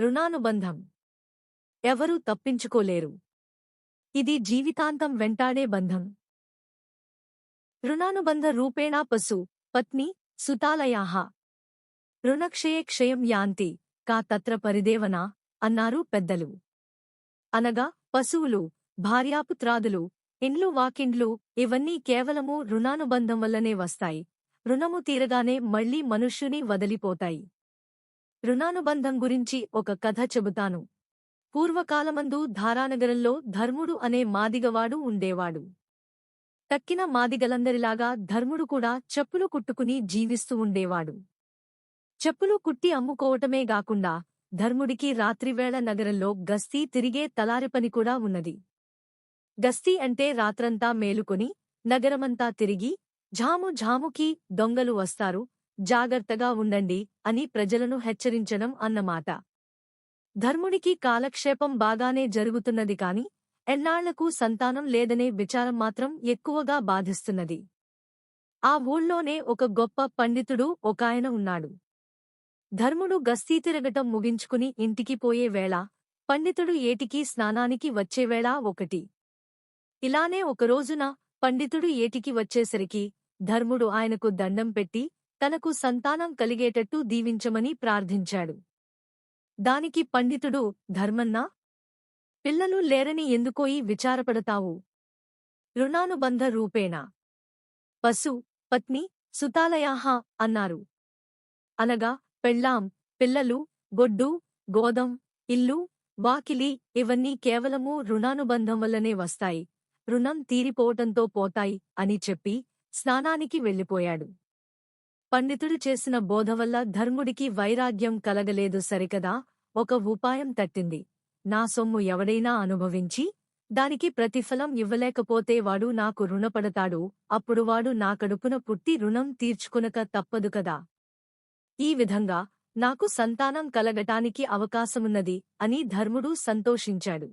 రుణానుబంధం. ఎవరూ తప్పించుకోలేరు. ఇది జీవితాంతం వెంటాడే బంధం. రుణానుబంధ రూపేణా పశు పత్ని సుతాలయాహ. రుణక్షయే క్షయం యాంతి కా తత్ర పరిదేవనా అన్నారు పెద్దలు. అనగా పశువులు భార్యాపుత్రాదులు ఇండ్లు వాకిండ్లు ఇవన్నీ కేవలము రుణానుబంధం వల్లనే వస్తాయి. రుణము తీరగానే మళ్ళీ మనుష్యుని వదిలిపోతాయి. రుణానుబంధం గురించి ఒక కథ చెబుతాను. పూర్వకాలమందు ధారానగరంలో ధర్ముడు అనే మాదిగవాడు ఉండేవాడు. తక్కిన మాదిగలందరిలాగా ధర్ముడు కూడా చెప్పులు కుట్టుకుని జీవిస్తూ ఉండేవాడు. చెప్పులు కుట్టి అమ్ముకోవటమే గాకుండా ధర్ముడికి రాత్రివేళ నగరంలో గస్తీ తిరిగే తలారిపని కూడా ఉన్నది. గస్తీ అంటే రాత్రంతా మేలుకొని నగరమంతా తిరిగి ఝాము ఝాముకి దొంగలు వస్తారు. జాగ్రత్తగా ఉండండి అని ప్రజలను హెచ్చరించడం అన్నమాట. ధర్ముడికి కాలక్షేపం బాగానే జరుగుతున్నది కాని ఎన్నాళ్ళకు సంతానం లేదనే విచారం మాత్రం ఎక్కువగా బాధిస్తున్నది. ఆ ఊళ్ళోనే ఒక గొప్ప పండితుడు ఒకాయన ఉన్నాడు. ధర్ముడు గస్తీ తిరగటం ముగించుకుని ఇంటికి పోయే వేళ పండితుడు ఏటికి స్నానానికి వచ్చేవేళ ఒకటి. ఇలానే ఒకరోజున పండితుడు ఏటికి వచ్చేసరికి ధర్ముడు ఆయనకు దండం పెట్టి తనకు సంతానం కలిగేటట్టు దీవించమని ప్రార్థించాడు. దానికి పండితుడు ధర్మన్నా పిల్లలు లేరని ఎందుకోయి విచారపడతావు? రుణానుబంధ రూపేణ? పశు పత్ని సుతాలయాహ అన్నారు. అనగా పెళ్ళాం పిల్లలు గొడ్డు గోదం ఇల్లు వాకిలి ఇవన్నీ కేవలము రుణానుబంధం వల్లనే వస్తాయి. రుణం తీరిపోవటంతో పోతాయి అని చెప్పి స్నానానికి వెళ్ళిపోయాడు. పండితుడు చేసిన బోధ వల్ల ధర్ముడికి వైరాగ్యం కలగలేదు సరికదా ఒక ఉపాయం తట్టింది. నా సొమ్ము ఎవడైనా అనుభవించి దానికి ప్రతిఫలం ఇవ్వలేకపోతే వాడు నాకు రుణపడతాడు అప్పుడు వాడు నా కడుపున పుట్టి రుణం తీర్చుకునక తప్పదు కదా. ఈ విధంగా నాకు సంతానం కలగటానికి అవకాశమున్నది అని ధర్ముడు సంతోషించాడు.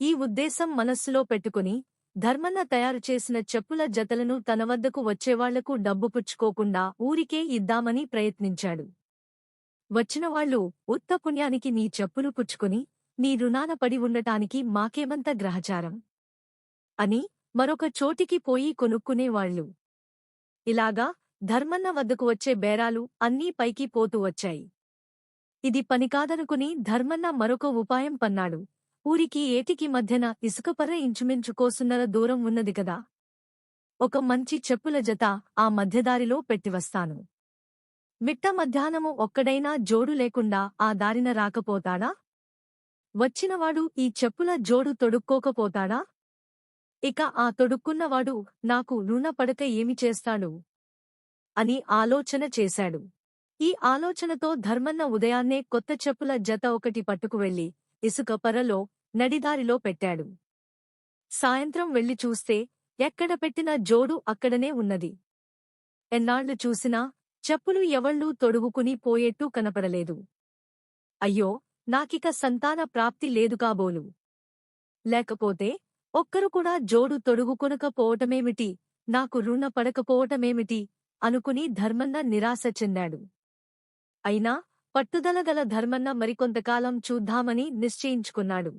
ఈ ఉద్దేశం మనస్సులో పెట్టుకుని ధర్మన్న తయారు చేసిన చెప్పుల జతలను తన వద్దకు వచ్చేవాళ్ళకు డబ్బు పుచ్చుకోకుండా ఊరికే ఇద్దామని ప్రయత్నించాడు. వచ్చినవాళ్ళు ఉత్త పుణ్యానికి నీ చెప్పులు పుచ్చుకుని నీ రుణాన పడి ఉండటానికి మాకేమంత గ్రహచారం అని మరొక చోటికి పోయి కొనుక్కునేవాళ్ళు ఇలాగా ధర్మన్న వద్దకు వచ్చే బేరాలు అన్నీ పైకి పోతూ వచ్చాయి. ఇది పనికాదనుకుని ధర్మన్న మరొక ఉపాయం పన్నాడు. ఊరికి ఏటికి మధ్యన ఇసుకపర్ర ఇంచుమించు కోసున్నర దూరం ఉన్నది కదా. ఒక మంచి చెప్పుల జత ఆ మధ్యదారిలో పెట్టివస్తాను మిట్ట మధ్యాహ్నము ఒక్కడైనా జోడు లేకుండా ఆ దారిన రాకపోతాడా? వచ్చినవాడు ఈ చెప్పుల జోడు తొడుక్కోకపోతాడా? ఇక ఆ తొడుక్కున్నవాడు నాకు రుణపడక ఏమి చేస్తాడు? అని ఆలోచన చేశాడు. ఈ ఆలోచనతో ధర్మన్న ఉదయాన్నే కొత్త చెప్పుల జత ఒకటి పట్టుకువెళ్ళి ఇసుక పరలో నడిదారిలో పెట్టాడు. సాయంత్రం వెళ్ళి చూస్తే ఎక్కడ పెట్టిన జోడు అక్కడనే ఉన్నది. ఎన్నాళ్ళు చూసినా చెప్పులు ఎవళ్ళూ తొడుగుకుని పోయేట్టు కనపడలేదు. అయ్యో నాకిక సంతాన ప్రాప్తి లేదు కాబోలు. లేకపోతే ఒక్కరు కూడా జోడు తొడుగుకొనకపోవటమేమిటి? నాకు రుణ పడకపోవటమేమిటి? అనుకుని ధర్మన్న నిరాశ చెందాడు. అయినా పట్టుదలగల ధర్మన్న మరికొంతకాలం చూద్దామని నిశ్చయించుకున్నాడు.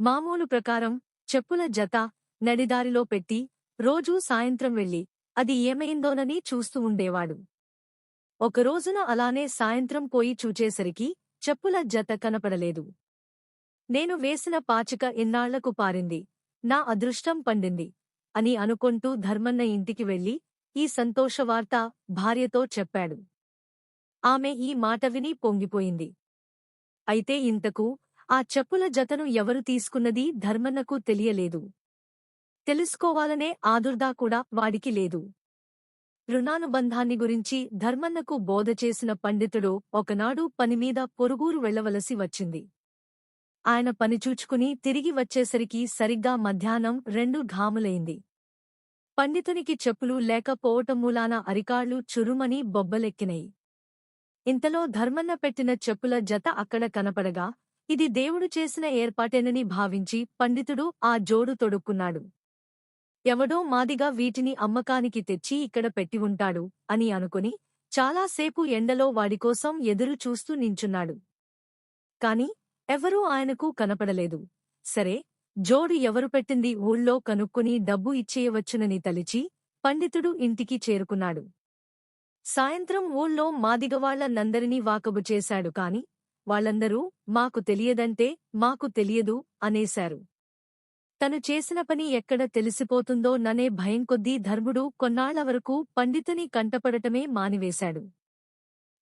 మామూలు ప్రకారం చెప్పుల జత నడిదారిలో పెట్టి రోజూ సాయంత్రం వెళ్ళి అది ఏమైందోనని చూస్తూ ఉండేవాడు. ఒకరోజున అలానే సాయంత్రం పోయి చూచేసరికి చెప్పుల జత కనపడలేదు. నేను వేసిన పాచిక ఇన్నాళ్ళకు పారింది? నా అదృష్టం పండింది అని అనుకొంటూ ధర్మన్న ఇంటికి వెళ్ళి ఈ సంతోషవార్త భార్యతో చెప్పాడు. ఆమె ఈ మాట విని పొంగిపోయింది. అయితే ఇంతకు ఆ చెప్పుల జతను ఎవరు తీసుకున్నది ధర్మన్నకు తెలియలేదు. తెలుసుకోవాలనే ఆదుర్దా కూడా వాడికి లేదు. రుణానుబంధాన్ని గురించి ధర్మన్నకు బోధ చేసిన పండితుడు ఒకనాడు పనిమీద పొరుగురు వెళ్ళవలసి వచ్చింది. ఆయన పనిచూచుకుని తిరిగి వచ్చేసరికి సరిగ్గా మధ్యాహ్నం రెండు ఘాములైంది. పండితునికి చెప్పులు లేకపోవటం మూలాన అరికాళ్ళు చురుమని బొబ్బలెక్కినయి ఇంతలో ధర్మన్న పెట్టిన చెప్పుల జత అక్కడ కనపడగా ఇది దేవుడు చేసిన ఏర్పాటేనని భావించి పండితుడు ఆ జోడు తొడుక్కున్నాడు. ఎవడో మాదిగా వీటిని అమ్మకానికి తెచ్చి ఇక్కడ పెట్టి ఉంటాడు అని అనుకుని చాలాసేపు ఎండలో వాడికోసం ఎదురు చూస్తూ నించున్నాడు. కాని ఎవరూ ఆయనకు కనపడలేదు. సరే జోడు ఎవరు పెట్టింది ఊళ్ళో కనుక్కుని డబ్బు ఇచ్చేయవచ్చునని తలిచి పండితుడు ఇంటికి చేరుకున్నాడు. సాయంత్రం ఊళ్ళో మాదిగవాళ్ళనందరినీ వాకబు చేశాడు కాని వాళ్ళందరూ మాకు తెలియదంటే మాకు తెలియదు అనేశారు. తను చేసిన పని ఎక్కడ తెలిసిపోతుందో ననే భయం కొద్దీ ధర్ముడు కొన్నాళ్ళ వరకు పండితుని కంటపడటమే మానివేశాడు.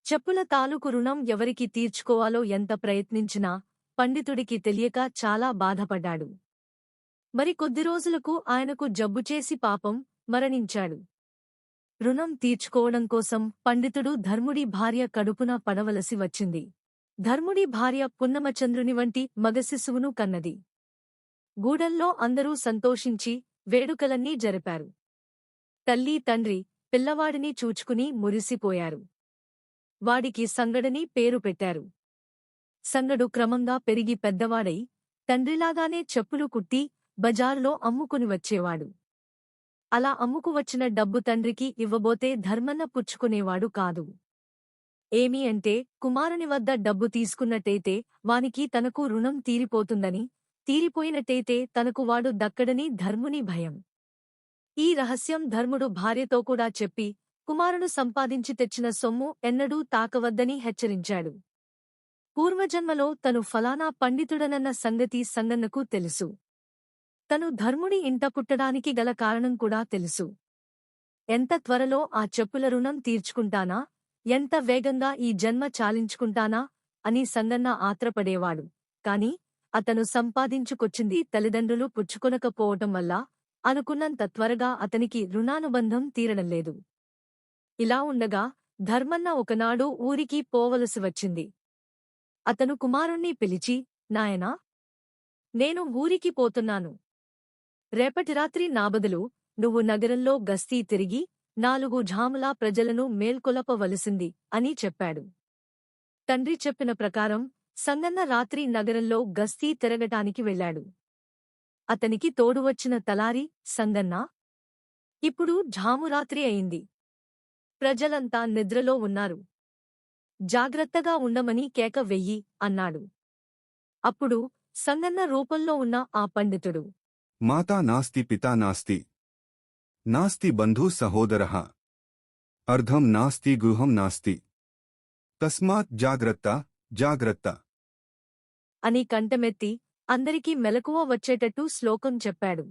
చెప్పుల తాలూకు రుణం ఎవరికి తీర్చుకోవాలో ఎంత ప్రయత్నించినా పండితుడికి తెలియక చాలా బాధపడ్డాడు. మరి కొద్ది రోజులకు ఆయనకు జబ్బుచేసి పాపం మరణించాడు. రుణం తీర్చుకోవడం కోసం పండితుడు ధర్ముడి భార్య కడుపున పడవలసి వచ్చింది. ధర్ముడి భార్య పున్నమచంద్రుని వంటి మగశిశువును కన్నది. గూడల్లో అందరూ సంతోషించి వేడుకలన్నీ జరిపారు. తల్లి తండ్రి పిల్లవాడిని చూచుకుని మురిసిపోయారు. వాడికి సంగడని పేరు పెట్టారు. సంగడు క్రమంగా పెరిగి పెద్దవాడై తండ్రిలాగానే చెప్పులు కుట్టి బజారులో అమ్ముకుని వచ్చేవాడు. అలా అమ్ముకు వచ్చిన డబ్బు తండ్రికి ఇవ్వబోతే ధర్మన్న పుచ్చుకునేవాడు కాదు. ఏమి అంటే కుమారుని వద్ద డబ్బు తీసుకున్నట్టయితే వానికి తనకు రుణం తీరిపోతుందని తీరిపోయినట్టయితే తనకు వాడు దక్కడని ధర్ముని భయం. ఈ రహస్యం ధర్ముడు భార్యతో కూడా చెప్పి కుమారుడు సంపాదించి తెచ్చిన సొమ్ము ఎన్నడూ తాకవద్దని హెచ్చరించాడు. పూర్వజన్మలో తను ఫలానా పండితుడనన్న సంగతి సంగన్నకు తెలుసు. తను ధర్ముడి ఇంట పుట్టడానికి గల కారణం కూడా తెలుసు. ఎంత త్వరలో ఆ చెప్పుల రుణం తీర్చుకుంటానా? ఎంత వేగంగా ఈ జన్మ చాలించుకుంటానా అని సంగన్న ఆత్రపడేవాడు. కాని అతను సంపాదించుకొచ్చింది తల్లిదండ్రులు పుచ్చుకొనకపోవటం వల్ల అనుకున్నంత త్వరగా అతనికి రుణానుబంధం తీరడంలేదు. ఇలా ఉండగా ధర్మన్న ఒకనాడు ఊరికి పోవలసి వచ్చింది. అతను కుమారుణ్ణి పిలిచి నాయనా నేను ఊరికి పోతున్నాను. రేపటి రాత్రి నాబదులు నువ్వు నగరంలో గస్తీ తిరిగి నాలుగు ఝాములా ప్రజలను మేల్కొలపవలసింది అని చెప్పాడు. తండ్రి చెప్పిన ప్రకారం సంగన్న రాత్రి నగరంలో గస్తీ తిరగటానికి వెళ్ళాడు అతనికి తోడువచ్చిన తలారి సంగన్న ఇప్పుడు ఝామురాత్రి అయింది. ప్రజలంతా నిద్రలో ఉన్నారు. జాగ్రత్తగా ఉండమని కేక వెయ్యి అన్నాడు. అప్పుడు సంగన్న రూపంలో ఉన్న ఆ పండితుడు. మాతా నాస్తి పితా నాస్తి నాస్తి బంధు సహోదరః అర్ధం నాస్తి గృహం నాస్తి తస్మాత్ జాగ్రత్త జాగ్రత్త అని కంటమెత్తి అందరికీ మెలకువ వచ్చేటట్టు శ్లోకం చెప్పాడు.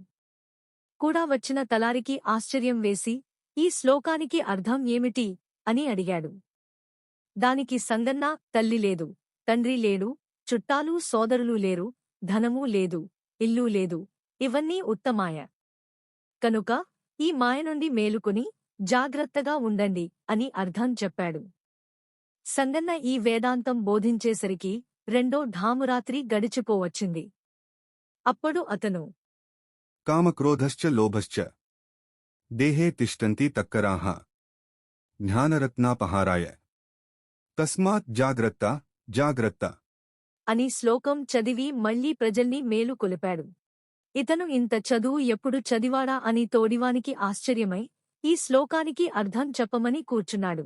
కూడా వచ్చిన తలారికి ఆశ్చర్యం వేసి ఈ శ్లోకానికి అర్థం ఏమిటి? అని అడిగాడు. దానికి సంగన్న తల్లి లేదు తండ్రి లేడు చుట్టాలు సోదరులు లేరు ధనమూ లేదు ఇల్లు లేదు ఇవన్నీ ఉత్తమాయ. కనుక ఈ మాయ నుండి మేలుకుని జాగ్రత్తగా ఉండండి అని అర్థం చెప్పాడు. సంగన్న ఈ వేదాంతం బోధించేసరికి రెండో ఢామురాత్రి గడిచిపోవచ్చింది. అప్పుడు అతను కామక్రోధశ్చ లోభశ్చ దేహే తిష్టంతి తక్కరాః జ్ఞానరత్నాపహారాయ తస్మాత్ జాగ్రత్త జాగ్రత్త అని శ్లోకం చదివి మళ్ళీ ప్రజల్ని మేలు కొలిపాడు ఇతను ఇంత చదువు ఎప్పుడు చదివాడా అని తోడివానికి ఆశ్చర్యమై ఈ శ్లోకానికి అర్థం చెప్పమని కూర్చున్నాడు.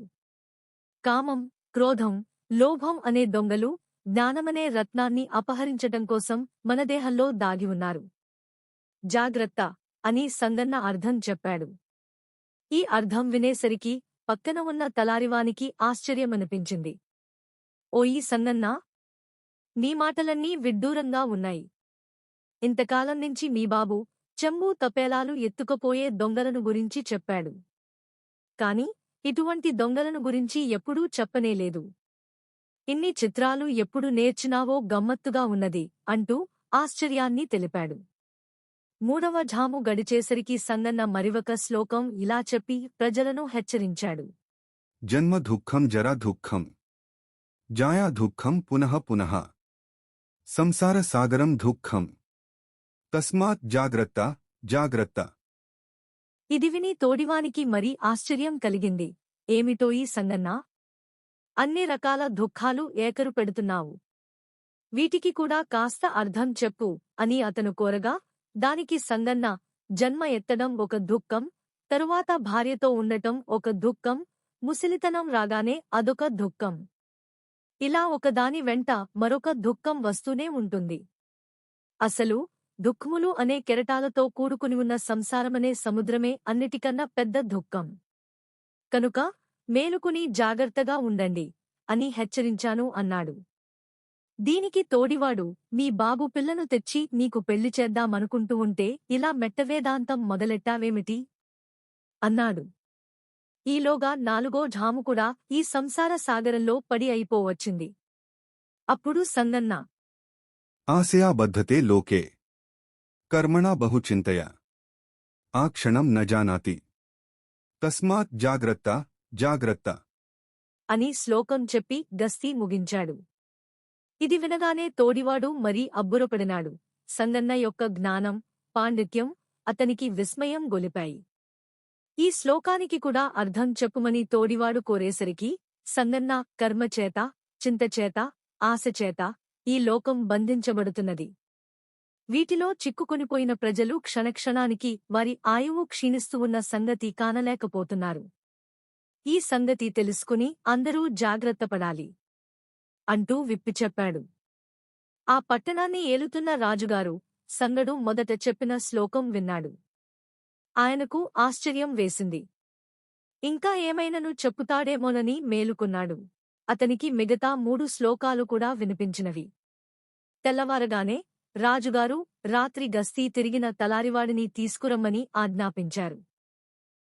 కామం క్రోధం లోభం అనే దొంగలు జ్ఞానమనే రత్నాన్ని అపహరించటం కోసం మన దేహంలో దాగి ఉన్నారు. జాగ్రత్త అని సంగన్న అర్థం చెప్పాడు. ఈ అర్థం వినేసరికి పక్కన ఉన్న తలారివానికి ఆశ్చర్యమనిపించింది. ఓయి సంగన్నా నీ మాటలన్నీ విడ్డూరంగా ఉన్నాయి. ఇంతకాలం నుంచి మీ బాబు చెమ్ము తపేలాలు ఎత్తుకుపోయే దొంగలను గురించి చెప్పాడు. కాని ఇటువంటి దొంగలను గురించి ఎప్పుడూ చెప్పనేలేదు. ఇన్ని చిత్రాలు ఎప్పుడు నేర్చినావో గమ్మత్తుగా ఉన్నది అంటూ ఆశ్చర్యాన్ని తెలిపాడు. మూడవ ఝాము గడిచేసరికి సంగన్న మరివక శ్లోకం ఇలా చెప్పి ప్రజలను హెచ్చరించాడు. జన్మ దుఃఖం జర దుఃఖం. జాయా దుఃఖం పునః పునః. సంసార సాగరం దుఃఖం. తస్మాత్ జాగ్రత్త జాగ్రత్త. ఇది విని తోడివానికి మరీ ఆశ్చర్యం కలిగింది. ఏమిటో ఈ సంగన్నా? అన్ని రకాల దుఃఖాలు ఏకరు పెడుతున్నావు. వీటికి కూడా కాస్త అర్థం చెప్పు అని అతను కోరగా దానికి సంగన్న జన్మ ఎత్తడం ఒక దుఃఖం తరువాత భార్యతో ఉండటం ఒక దుఃఖం ముసలితనం రాగానే అదొక దుఃఖం. ఇలా ఒకదాని వెంట మరొక దుఃఖం వస్తూనే ఉంటుంది. అసలు దుఃఖములు అనే కెరటాలతో కూడుకుని ఉన్న సంసారమనే సముద్రమే అన్నిటికన్నా పెద్ద దుఃఖం. కనుక మేలుకుని జాగ్రత్తగా ఉండండి అని హెచ్చరించాను అన్నాడు. దీనికి తోడివాడు మీ బాబు పిల్లను తెచ్చి నీకు పెళ్ళి చేద్దామనుకుంటూ ఉంటే ఇలా మెట్టవేదాంతం మొదలెట్టావేమిటి అన్నాడు. ఈలోగా నాలుగో ఝాము కూడా ఈ సంసార సాగరంలో పడి అయిపోవచ్చింది. అప్పుడు సంగన్న ఆశయాబద్ధతే లోకే కర్మణా బహుచింతయ ఆ క్షణం నజానాతి తస్మాత్ జాగ్రత్త జాగ్రత్త అని శ్లోకం చెప్పి గస్తీ ముగించాడు. ఇది వినగానే తోడివాడు మరీ అబ్బురపడినాడు. సంగన్న యొక్క జ్ఞానం పాండిత్యం అతనికి విస్మయం గొలిపాయి. ఈ శ్లోకానికి కూడా అర్థం చెప్పుమని తోడివాడు కోరేసరికి సంగన్న కర్మచేత చింతచేత ఆశచేత ఈ లోకం బంధించబడుతున్నది. వీటిలో చిక్కుకొనిపోయిన ప్రజలు క్షణక్షణానికి వారి ఆయువు క్షీణిస్తూ ఉన్న సంగతి కానలేకపోతున్నారు. ఈ సంగతి తెలుసుకుని అందరూ జాగ్రత్తపడాలి అంటూ విప్పి చెప్పాడు. ఆ పట్టణాన్ని ఏలుతున్న రాజుగారు సంగడు మొదట చెప్పిన శ్లోకం విన్నాడు. ఆయనకు ఆశ్చర్యం వేసింది. ఇంకా ఏమైనను చెప్పుతాడేమోనని మేలుకున్నాడు. అతనికి మిగతా మూడు శ్లోకాలు కూడా వినిపించినవి. తెల్లవారగానే రాజుగారు రాత్రి గస్తీ తిరిగిన తలారివాడిని తీసుకురమ్మని ఆజ్ఞాపించారు.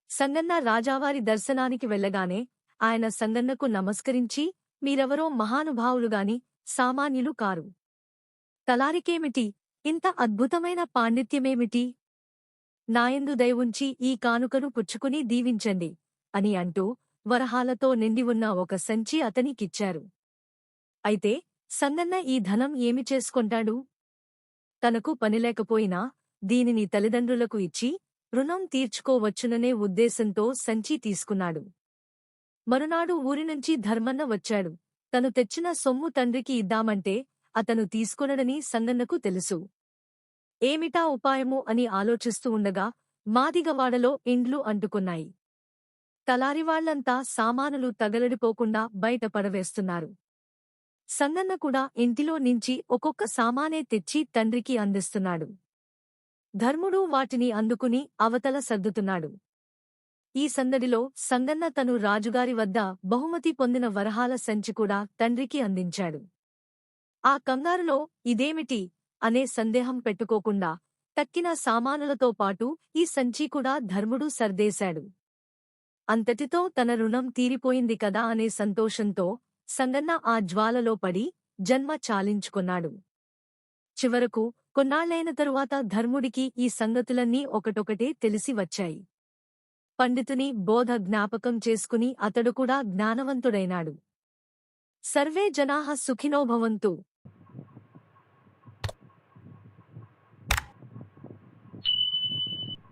సంగన్న రాజావారి దర్శనానికి వెళ్ళగానే ఆయన సంగన్నకు నమస్కరించి మీరెవరో మహానుభావులుగాని సామాన్యులు కారు. తలారికేమిటి? ఇంత అద్భుతమైన పాండిత్యమేమిటి? నాయందు దయవుంచి ఈ కానుకను పుచ్చుకుని దీవించండి అని అంటూ వరహాలతో నిండి ఉన్న ఒక సంచి అతనికిచ్చారు. అయితే సంగన్న ఈ ధనం ఏమి చేసుకొంటాడు? తనకు పనిలేకపోయినా దీనిని తల్లిదండ్రులకు ఇచ్చి రుణం తీర్చుకోవచ్చుననే ఉద్దేశంతో సంచి తీసుకున్నాడు. మరునాడు ఊరినుంచి ధర్మన్న వచ్చాడు. తను తెచ్చిన సొమ్ము తండ్రికి ఇద్దామంటే అతను తీసుకొనడని సంగన్నకు తెలుసు. ఏమిటా ఉపాయము అని ఆలోచిస్తూ ఉండగా మాదిగవాడలో ఇండ్లు అంటుకున్నాయి. తలారివాళ్ళంతా సామానులు తగలడిపోకుండా బయట పడవేస్తున్నారు. సంగన్న కూడా ఇంటిలో నుంచి ఒక్కొక్క సామానే తెచ్చి తండ్రికి అందిస్తున్నాడు. ధర్ముడు వాటిని అందుకుని అవతల సర్దుతున్నాడు. ఈ సందడిలో సంగన్న తను రాజుగారి వద్ద బహుమతి పొందిన వరహాల సంచి కూడా తండ్రికి అందించాడు. ఆ కంగారులో ఇదేమిటి? అనే సందేహం పెట్టుకోకుండా తక్కిన సామానులతో పాటు ఈ సంచి కూడా ధర్ముడు సర్దేశాడు. అంతటితో తన రుణం తీరిపోయింది కదా అనే సంతోషంతో సంగన్న ఆ జ్వాలలో పడి జన్మ చాలించుకున్నాడు. చివరకు కొన్నాళ్ళైన తరువాత ధర్ముడికి ఈ సంగతులన్నీ ఒకటొకటే తెలిసి వచ్చాయి. పండితుని బోధ జ్ఞాపకం చేసుకుని అతడు కూడా జ్ఞానవంతుడైనాడు. సర్వే జనాః సుఖినో భవంతు.